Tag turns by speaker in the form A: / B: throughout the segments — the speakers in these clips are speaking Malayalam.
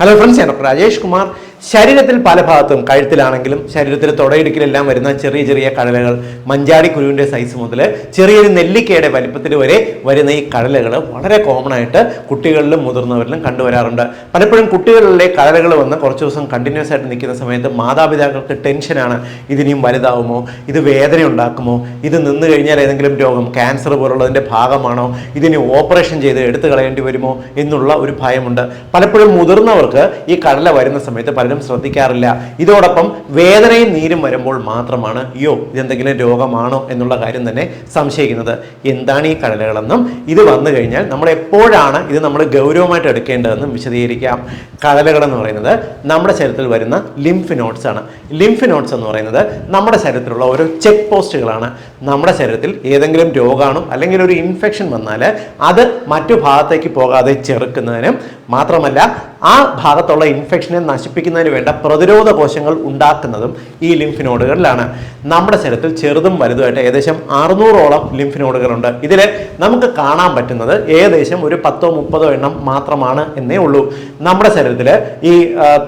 A: ഹലോ ഫ്രണ്ട്സ് ഞാൻ ഡോക്ടർ രാജേഷ് കുമാർ ശരീരത്തിൽ പല ഭാഗത്തും കഴുത്തിലാണെങ്കിലും ശരീരത്തിൽ തുടയിടുക്കിലെല്ലാം വരുന്ന ചെറിയ ചെറിയ കടലകൾ മഞ്ചാടി കുരുവിന്റെ സൈസ് മുതൽ ചെറിയൊരു നെല്ലിക്കയുടെ വലിപ്പത്തിൽ വരെ വരുന്ന ഈ കടലകൾ വളരെ കോമൺ ആയിട്ട് കുട്ടികളിലും മുതിർന്നവരിലും കണ്ടുവരാറുണ്ട്. പലപ്പോഴും കുട്ടികളിലെ കടലകൾ വന്ന് കുറച്ച് ദിവസം കണ്ടിന്യൂസ് ആയിട്ട് നിൽക്കുന്ന സമയത്ത് മാതാപിതാക്കൾക്ക് ടെൻഷനാണ് ഇതിനിയും വലുതാവുമോ? ഇത് വേദന ഉണ്ടാക്കുമോ? ഇത് നിന്ന് കഴിഞ്ഞാൽ ഏതെങ്കിലും രോഗം ക്യാൻസർ പോലുള്ളതിന്റെ ഭാഗമാണോ? ഇതിനി ഓപ്പറേഷൻ ചെയ്ത് എടുത്തു കളയേണ്ടി വരുമോ? എന്നുള്ള ഒരു ഭയമുണ്ട്. പലപ്പോഴും മുതിർന്നവർക്ക് ഈ കടല വരുന്ന സമയത്ത് പലരും ശ്രദ്ധിക്കാറില്ല. ഇതോടൊപ്പം വേദനയും നീരും വരുമ്പോൾ മാത്രമാണ് അയ്യോ ഇതെന്തെങ്കിലും രോഗമാണോ എന്നുള്ള കാര്യം തന്നെ സംശയിക്കുന്നത്. എന്താണ് ഈ കടലകളെന്നും ഇത് വന്നു കഴിഞ്ഞാൽ നമ്മൾ എപ്പോഴാണ് ഇത് നമ്മൾ ഗൗരവമായിട്ട് എടുക്കേണ്ടതെന്നും വിശദീകരിക്കാം. കടലകൾ എന്ന് പറയുന്നത് നമ്മുടെ ശരീരത്തിൽ വരുന്ന ലിംഫ് നോട്ട്സ് ആണ്. ലിംഫ് നോട്ട്സ് എന്ന് പറയുന്നത് നമ്മുടെ ശരീരത്തിലുള്ള ഓരോ ചെക്ക് പോസ്റ്റുകളാണ് നമ്മുടെ ശരീരത്തിൽ ഏതെങ്കിലും രോഗാണു അല്ലെങ്കിൽ ഒരു ഇൻഫെക്ഷൻ വന്നാൽ അത് മറ്റു ഭാഗത്തേക്ക് പോകാതെ ചെറുക്കുന്നതിനും മാത്രമല്ല ആ ഭാഗത്തുള്ള ഇൻഫെക്ഷനെ നശിപ്പിക്കുന്നതിന് വേണ്ട പ്രതിരോധ കോശങ്ങൾ ഉണ്ടാക്കുന്നതും ഈ ലിംഫ് നോഡുകളിലാണ് നമ്മുടെ ശരീരത്തിൽ ചെറുതും വലുതുമായിട്ട് ഏകദേശം അറുന്നൂറോളം ലിംഫ് നോഡുകളുണ്ട് ഇതിൽ നമുക്ക് കാണാൻ പറ്റുന്നത് ഏകദേശം ഒരു പത്തോ മുപ്പതോ എണ്ണം മാത്രമാണ് എന്നേ ഉള്ളൂ. നമ്മുടെ ശരീരത്തിൽ ഈ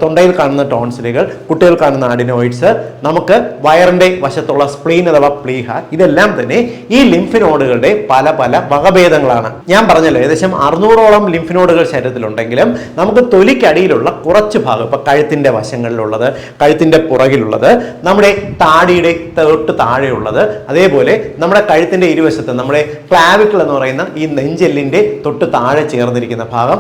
A: തൊണ്ടയിൽ കാണുന്ന ടോൺസിലുകൾ കുട്ടികൾ കാണുന്ന അഡിനോയിഡ്സ് നമുക്ക് വയറിന്റെ വശത്തുള്ള സ്പ്ലീൻ അഥവാ പ്ലീഹ ഇതെല്ലാം തന്നെ ഈ ലിംഫ് നോഡുകളുടെ പല പല വകഭേദങ്ങളാണ്. ഞാൻ പറഞ്ഞല്ലോ ഏകദേശം അറുന്നൂറോളം ലിംഫ് നോഡുകൾ ശരീരത്തിലുണ്ടെങ്കിലും നമുക്ക് തൊലിക്കടിയിലുള്ള കുറച്ച് ഭാഗം ഇപ്പൊ കഴുത്തിന്റെ വശങ്ങളിലുള്ളത് കഴുത്തിന്റെ പുറകിലുള്ളത് നമ്മുടെ താടിയുടെ തൊട്ട് താഴെയുള്ളത് അതേപോലെ നമ്മുടെ കഴുത്തിന്റെ ഇരുവശത്ത് നമ്മുടെ ക്ലാവിക്കിൾ എന്ന് പറയുന്ന ഈ നെഞ്ചെല്ലിന്റെ തൊട്ട് താഴെ ചേർന്നിരിക്കുന്ന ഭാഗം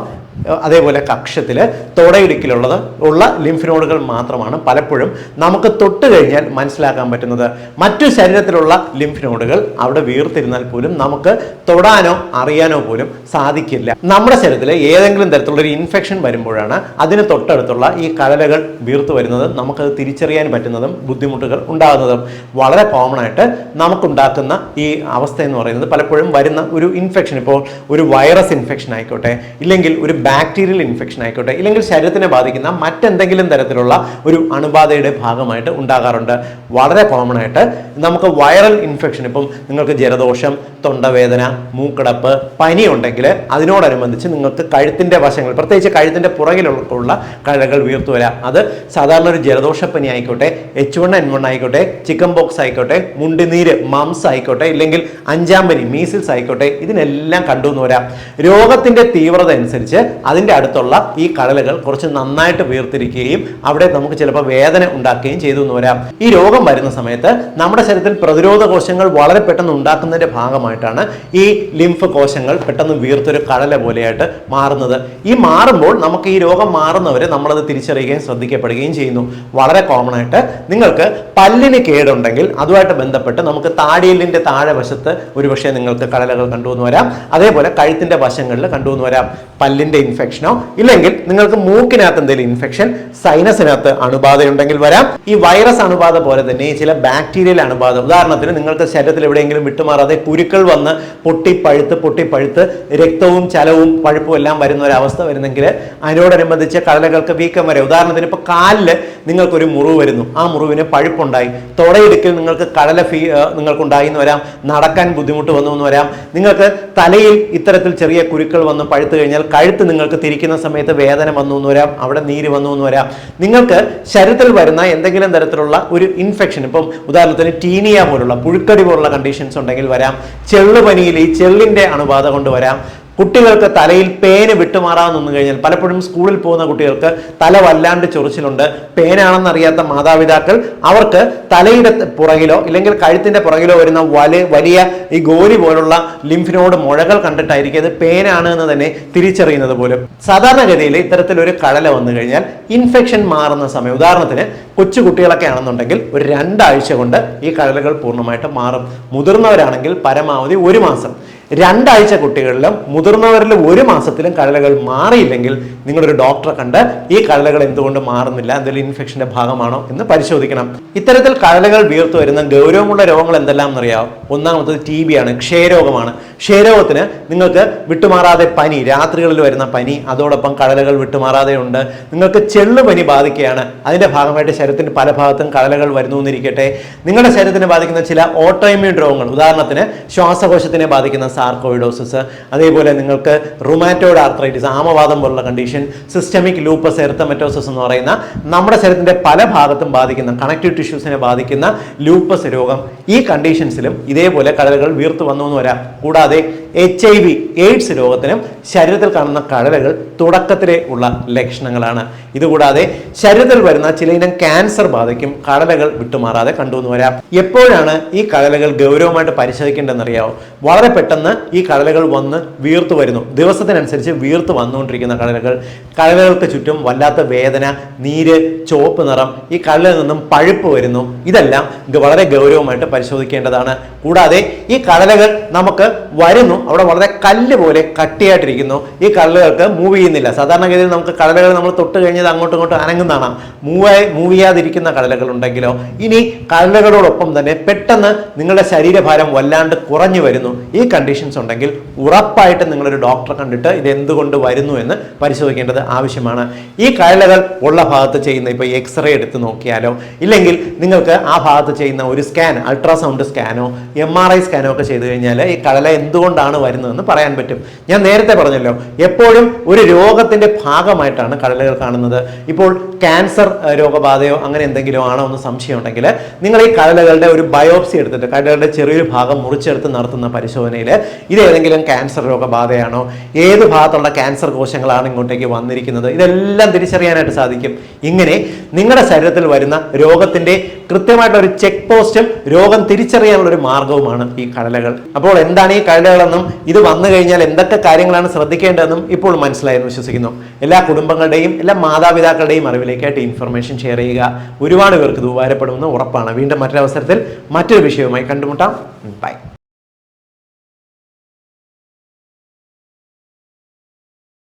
A: അതേപോലെ കക്ഷത്തിൽ തൊടയിടുക്കിലുള്ളത് ഉള്ള ലിംഫ് നോഡുകൾ മാത്രമാണ്. പലപ്പോഴും നമുക്ക് തൊട്ട് കഴിഞ്ഞാൽ മനസ്സിലാക്കാൻ പറ്റുന്നത് മറ്റു ശരീരത്തിലുള്ള ലിംഫ് നോഡുകൾ അവിടെ വീർത്തിരുന്നാൽ പോലും നമുക്ക് തൊടാനോ അറിയാനോ പോലും സാധിക്കില്ല. നമ്മുടെ ശരീരത്തിൽ ഏതെങ്കിലും തരത്തിലുള്ള ഒരു ഇൻഫെക്ഷൻ വരുമ്പോഴാണ് അതിന് തൊട്ടടുത്തുള്ള ഈ കലലകൾ വീർത്തു വരുന്നതും നമുക്കത് തിരിച്ചറിയാൻ പറ്റുന്നതും ബുദ്ധിമുട്ടുകൾ ഉണ്ടാകുന്നതും വളരെ കോമൺ ആയിട്ട് നമുക്കുണ്ടാക്കുന്ന ഈ അവസ്ഥ എന്ന് പറയുന്നത് പലപ്പോഴും വരുന്ന ഒരു ഇൻഫെക്ഷൻ ഇപ്പോൾ ഒരു വൈറസ് ഇൻഫെക്ഷൻ ആയിക്കോട്ടെ ഇല്ലെങ്കിൽ ഒരു ബാക്ടീരിയൽ ഇൻഫെക്ഷൻ ആയിക്കോട്ടെ ഇല്ലെങ്കിൽ ശരീരത്തിനെ ബാധിക്കുന്ന മറ്റെന്തെങ്കിലും തരത്തിലുള്ള ഒരു അണുബാധയുടെ ഭാഗമായിട്ട് ഉണ്ടാകാറുണ്ട്. വളരെ കോമൺ ആയിട്ട് നമുക്ക് വൈറൽ ഇൻഫെക്ഷൻ ഇപ്പം നിങ്ങൾക്ക് ജലദോഷം തൊണ്ടവേദന മൂക്കടപ്പ് പനി ഉണ്ടെങ്കിൽ അതിനോടനുബന്ധിച്ച് നിങ്ങൾക്ക് കഴുത്തിന്റെ വശങ്ങൾ പ്രത്യേകിച്ച് കഴുത്തിന്റെ പുറകിലുള്ള കഴകൾ വീർത്തു വരാം. അത് സാധാരണ ഒരു ജലദോഷപ്പനി ആയിക്കോട്ടെ എച്ച് വൺ എൻ വൺ ആയിക്കോട്ടെ ചിക്കൻ ബോക്സ് ആയിക്കോട്ടെ മുണ്ടിനീര് മംസ് ആയിക്കോട്ടെ ഇല്ലെങ്കിൽ അഞ്ചാം പനി മീസിൽസ് ആയിക്കോട്ടെ ഇതിനെല്ലാം കണ്ടുവന്ന് വരാം. രോഗത്തിന്റെ തീവ്രത അനുസരിച്ച് അതിന്റെ അടുത്തുള്ള ഈ കടലുകൾ കുറച്ച് നന്നായിട്ട് വീർത്തിരിക്കുകയും അവിടെ നമുക്ക് ചിലപ്പോൾ വേദന ഉണ്ടാക്കുകയും ചെയ്തു എന്ന് വരാം. ഈ രോഗം വരുന്ന സമയത്ത് നമ്മുടെ ശരീരത്തിൽ പ്രതിരോധ കോശങ്ങൾ വളരെ പെട്ടെന്ന് ഉണ്ടാക്കുന്നതിന്റെ ഭാഗമായിട്ടാണ് ഈ ലിംഫ് കോശങ്ങൾ പെട്ടെന്ന് വീർത്തൊരു കടല പോലെയായിട്ട് മാറുന്നത്. ഈ മാറുമ്പോൾ നമുക്ക് ഈ രോഗം മാറുന്നവരെ നമ്മളത് തിരിച്ചറിയുകയും ശ്രദ്ധിക്കപ്പെടുകയും ചെയ്യുന്നു. വളരെ കോമൺ ആയിട്ട് നിങ്ങൾക്ക് പല്ലിന് കേടുണ്ടെങ്കിൽ അതുമായിട്ട് ബന്ധപ്പെട്ട് നമുക്ക് താടിയലിന്റെ താഴെ വശത്ത് ഒരുപക്ഷെ നിങ്ങൾക്ക് കടലകൾ കണ്ടുവന്ന് വരാം. അതേപോലെ കഴുത്തിന്റെ വശങ്ങളിൽ കണ്ടുവന്ന് വരാം. പല്ലിന്റെ ഇൻഫെക്ഷനോ ഇല്ലെങ്കിൽ നിങ്ങൾക്ക് മൂക്കിനകത്ത് എന്തെങ്കിലും ഇൻഫെക്ഷൻ സൈനസിനകത്ത് അണുബാധയുണ്ടെങ്കിൽ വരാം. ഈ വൈറസ് അണുബാധ പോലെ തന്നെ ചില ബാക്ടീരിയൽ അണുബാധ. ഉദാഹരണത്തിന് നിങ്ങൾക്ക് ശരീരത്തിൽ എവിടെയെങ്കിലും വിട്ടുമാറാതെ കുരുക്കൾ വന്ന് പൊട്ടിപ്പഴുത്ത് പൊട്ടിപ്പഴുത്ത് രക്തവും ചലവും പഴുപ്പും എല്ലാം വരുന്ന ഒരു അവസ്ഥ വരുന്നെങ്കിൽ അതിനോടനുബന്ധിച്ച് കടലകൾക്ക് വീക്കം വരെ. ഉദാഹരണത്തിന് ഇപ്പോൾ കാലിൽ നിങ്ങൾക്കൊരു മുറിവ് വരുന്നു. ആ മുറിവിന് പഴുപ്പുണ്ടായി. തുടയിടുക്കിൽ നിങ്ങൾക്ക് കടല ഫീ നിങ്ങൾക്കുണ്ടായി എന്ന് വരാം. നടക്കാൻ ബുദ്ധിമുട്ട് വന്നു എന്ന് വരാം. നിങ്ങൾക്ക് തലയിൽ ഇത്തരത്തിൽ ചെറിയ കുരുക്കൾ വന്ന് പഴുത്തു കഴിഞ്ഞാൽ കഴുത്ത് നിങ്ങൾക്ക് തിരിക്കുന്ന സമയത്ത് വേദന വന്നു എന്ന് വരാം. അവിടെ നീര് വന്നു എന്ന് വരാം. നിങ്ങൾക്ക് ശരീരത്തിൽ വരുന്ന എന്തെങ്കിലും തരത്തിലുള്ള ഒരു ഇൻഫെക്ഷൻ ഇപ്പം ഉദാഹരണത്തിന് ടീനിയ പോലുള്ള പുഴുക്കടി പോലുള്ള കണ്ടീഷൻസ് ഉണ്ടെങ്കിൽ വരാം. ചെള്ളുപനിയിൽ ഈ ചെള്ളിന്റെ അണുബാധ കൊണ്ട് വരാം. കുട്ടികൾക്ക് തലയിൽ പേന് വിട്ടുമാറാൻ നിന്ന് കഴിഞ്ഞാൽ പലപ്പോഴും സ്കൂളിൽ പോകുന്ന കുട്ടികൾക്ക് തല വല്ലാണ്ട് ചൊറിച്ചിലുണ്ട്. പേനാണെന്ന് അറിയാത്ത മാതാപിതാക്കൾ അവർക്ക് തലയുടെ പുറകിലോ ഇല്ലെങ്കിൽ കഴുത്തിന്റെ പുറകിലോ വരുന്ന വലിയ വലിയ ഈ ഗോലി പോലുള്ള ലിംഫിനോട് മുഴകൾ കണ്ടിട്ടായിരിക്കും അത് പേനാണ് എന്ന് തന്നെ തിരിച്ചറിയുന്നത് പോലും. സാധാരണഗതിയിൽ ഇത്തരത്തിലൊരു കടല വന്നു കഴിഞ്ഞാൽ ഇൻഫെക്ഷൻ മാറുന്ന സമയം ഉദാഹരണത്തിന് കൊച്ചു കുട്ടികളൊക്കെ ആണെന്നുണ്ടെങ്കിൽ ഒരു രണ്ടാഴ്ച കൊണ്ട് ഈ കടലകൾ പൂർണമായിട്ട് മാറും. മുതിർന്നവരാണെങ്കിൽ പരമാവധി ഒരു മാസം. രണ്ടാഴ്ച കുട്ടികളിലും മുതിർന്നവരിലും ഒരു മാസത്തിലും കഴലകൾ മാറിയില്ലെങ്കിൽ നിങ്ങളൊരു ഡോക്ടറെ കണ്ട് ഈ കഴലകൾ എന്തുകൊണ്ട് മാറുന്നില്ല എന്തെങ്കിലും ഇൻഫെക്ഷന്റെ ഭാഗമാണോ എന്ന് പരിശോധിക്കണം. ഇത്തരത്തിൽ കഴലകൾ വീർത്തു വരുന്ന ഗൗരവമുള്ള രോഗങ്ങൾ എന്തെല്ലാം എന്നറിയാം ഒന്നാമത്തത് ടി ബി ആണ് ക്ഷയരോഗമാണ്. ക്ഷയരോഗത്തിന് നിങ്ങൾക്ക് വിട്ടുമാറാതെ പനി രാത്രികളിൽ വരുന്ന പനി അതോടൊപ്പം കടലകൾ വിട്ടുമാറാതെ ഉണ്ട്. നിങ്ങൾക്ക് ചെള്ളു പനി ബാധിക്കുകയാണ്. അതിന്റെ ഭാഗമായിട്ട് ശരീരത്തിന്റെ പല ഭാഗത്തും കടലകൾ വരുന്നു എന്നിരിക്കട്ടെ. നിങ്ങളുടെ ശരീരത്തിനെ ബാധിക്കുന്ന ചില ഓട്ടോയിമ്യൂൺ രോഗങ്ങൾ. ഉദാഹരണത്തിന് ശ്വാസകോശത്തിനെ ബാധിക്കുന്ന സാർക്കോയിഡോസിസ് അതേപോലെ നിങ്ങൾക്ക് റുമാറ്റോയിഡ് ആർത്രൈറ്റിസ് ആമവാദം പോലുള്ള കണ്ടീഷൻ സിസ്റ്റമിക് ലൂപ്പസ് എർത്തമെറ്റോസിസ് എന്ന് പറയുന്ന നമ്മുടെ ശരീരത്തിന്റെ പല ഭാഗത്തും ബാധിക്കുന്ന കണക്റ്റീവ് ടിഷ്യൂസിനെ ബാധിക്കുന്ന ലൂപ്പസ് രോഗം. ഈ കണ്ടീഷൻസിലും ഇതേപോലെ കടലുകൾ വീർത്തു വന്നു എന്ന് വരാം. കൂടാതെ എച്ച് ഐ വി എയ്ഡ്സ് രോഗത്തിനും ശരീരത്തിൽ കാണുന്ന കഴലകൾ തുടക്കത്തിലെ ഉള്ള ലക്ഷണങ്ങളാണ്. ഇതുകൂടാതെ ശരീരത്തിൽ വരുന്ന ചില ഇനം ക്യാൻസർ ബാധയ്ക്കും കടലകൾ വിട്ടുമാറാതെ കണ്ടുവന്നു വരാം. എപ്പോഴാണ് ഈ കടലകൾ ഗൗരവമായിട്ട് പരിശോധിക്കേണ്ടതെന്നറിയാവോ? വളരെ പെട്ടെന്ന് ഈ കടലകൾ വന്ന് വീർത്തു വരുന്നു. ദിവസത്തിനനുസരിച്ച് വീർത്ത് വന്നുകൊണ്ടിരിക്കുന്ന കടലകൾ കടലകൾക്ക് ചുറ്റും വല്ലാത്ത വേദന നീര് ചുവപ്പ് നിറം ഈ കഴിവിൽ നിന്നും പഴുപ്പ് വരുന്നു. ഇതെല്ലാം വളരെ ഗൗരവമായിട്ട് പരിശോധിക്കേണ്ടതാണ്. കൂടാതെ ഈ കടലകൾ നമുക്ക് വരുന്നു. അവിടെ വളരെ കല്ല് പോലെ കട്ടിയായിട്ടിരിക്കുന്നു. ഈ കടലുകൾക്ക് മൂവ് ചെയ്യുന്നില്ല. സാധാരണഗതിയിൽ നമുക്ക് കടലകൾ നമ്മൾ തൊട്ട് കഴിഞ്ഞത് അങ്ങോട്ടും ഇങ്ങോട്ടും അനങ്ങുന്നതാണ്. മൂവായി മൂവ് ചെയ്യാതിരിക്കുന്ന കടലകൾ ഉണ്ടെങ്കിലോ? ഇനി കടലകളോടൊപ്പം തന്നെ പെട്ടെന്ന് നിങ്ങളുടെ ശരീരഭാരം വല്ലാണ്ട് കുറഞ്ഞു വരുന്നു. ഈ കണ്ടീഷൻസ് ഉണ്ടെങ്കിൽ ഉറപ്പായിട്ടും നിങ്ങളൊരു ഡോക്ടറെ കണ്ടിട്ട് ഇത് എന്തുകൊണ്ട് വരുന്നു എന്ന് പരിശോധിക്കേണ്ടത് ആവശ്യമാണ്. ഈ കഴലകൾ ഉള്ള ഭാഗത്ത് ചെയ്യുന്ന ഇപ്പോൾ എക്സ്റേ എടുത്ത് നോക്കിയാലോ ഇല്ലെങ്കിൽ നിങ്ങൾക്ക് ആ ഭാഗത്ത് ചെയ്യുന്ന ഒരു സ്കാൻ അൾട്രാസൗണ്ട് സ്കാനോ എം ആർ ഐ സ്കാനോ ഒക്കെ ചെയ്തു കഴിഞ്ഞാൽ ഈ കടല എന്തുകൊണ്ടാണ് വരുന്നതെന്ന് പറയാൻ പറ്റും. ഞാൻ നേരത്തെ പറഞ്ഞല്ലോ എപ്പോഴും ഒരു രോഗത്തിന്റെ ഭാഗമായിട്ടാണ് കടലകൾ കാണുന്നത്. ഇപ്പോൾ ക്യാൻസർ രോഗബാധയോ അങ്ങനെ എന്തെങ്കിലും ആണോ എന്ന് സംശയം ഉണ്ടെങ്കിൽ നിങ്ങൾ ഈ കടലകളുടെ ഒരു ബയോപ്സി എടുത്തിട്ട് കടലകളുടെ ചെറിയൊരു ഭാഗം മുറിച്ചെടുത്ത് നടത്തുന്ന പരിശോധനയിൽ ഇത് ഏതെങ്കിലും ക്യാൻസർ രോഗബാധയാണോ ഏത് ഭാഗത്തുള്ള ക്യാൻസർ കോശങ്ങളാണ് ഇങ്ങോട്ടേക്ക് വന്നിരിക്കുന്നത് ഇതെല്ലാം തിരിച്ചറിയാനായിട്ട് സാധിക്കും. ഇങ്ങനെ നിങ്ങളുടെ ശരീരത്തിൽ വരുന്ന രോഗത്തിന്റെ കൃത്യമായിട്ടുള്ള ഒരു ചെക്ക് പോസ്റ്റും രോഗം തിരിച്ചറിയാനുള്ള ഒരു മാർഗവുമാണ് ഈ കടലകൾ. അപ്പോൾ എന്താണ് ഈ കടലകളെന്നും ഇത് വന്നു കഴിഞ്ഞാൽ എന്തൊക്കെ കാര്യങ്ങളാണ് ശ്രദ്ധിക്കേണ്ടതെന്നും ഇപ്പോൾ മനസ്സിലായെന്ന് വിശ്വസിക്കുന്നു. എല്ലാ കുടുംബങ്ങളുടെയും എല്ലാ മാതാപിതാക്കളുടെയും അറിവിലേക്കായിട്ട് ഇൻഫർമേഷൻ ഷെയർ ചെയ്യുക. ഒരുപാട് പേർക്ക് ഇത് ഉപകാരപ്പെടുമെന്ന് ഉറപ്പാണ്. വീണ്ടും മറ്റൊരവസരത്തിൽ മറ്റൊരു വിഷയവുമായി കണ്ടുമുട്ടാം. ബൈ